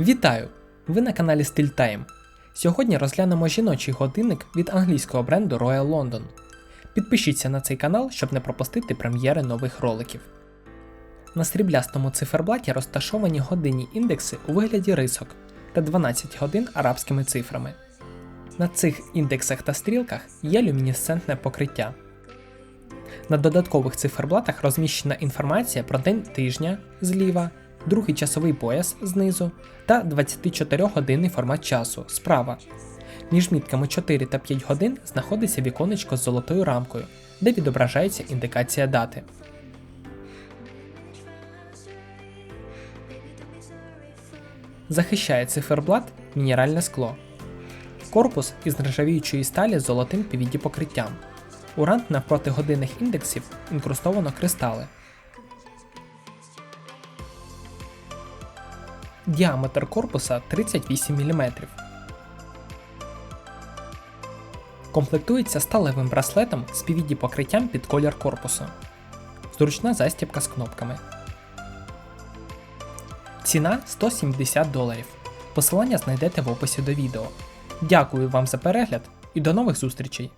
Вітаю! Ви на каналі Style Time. Сьогодні розглянемо жіночий годинник від англійського бренду Royal London. Підпишіться на цей канал, щоб не пропустити прем'єри нових роликів. На сріблястому циферблаті розташовані годинні індекси у вигляді рисок та 12 годин арабськими цифрами. На цих індексах та стрілках є люмінесцентне покриття. На додаткових циферблатах розміщена інформація про день тижня зліва, другий часовий пояс знизу та 24-годинний формат часу справа. Між мітками 4 та 5 годин знаходиться віконечко з золотою рамкою, де відображається індикація дати. Захищає циферблат мінеральне скло. Корпус із нержавіючої сталі з золотим PVD покриттям. У рант навпроти годинних індексів інкрустовано кристали. Діаметр корпуса 38 мм. Комплектується сталевим браслетом з PVD покриттям під колір корпусу. Зручна застібка з кнопками. Ціна 170 доларів. Посилання знайдете в описі до відео. Дякую вам за перегляд і до нових зустрічей!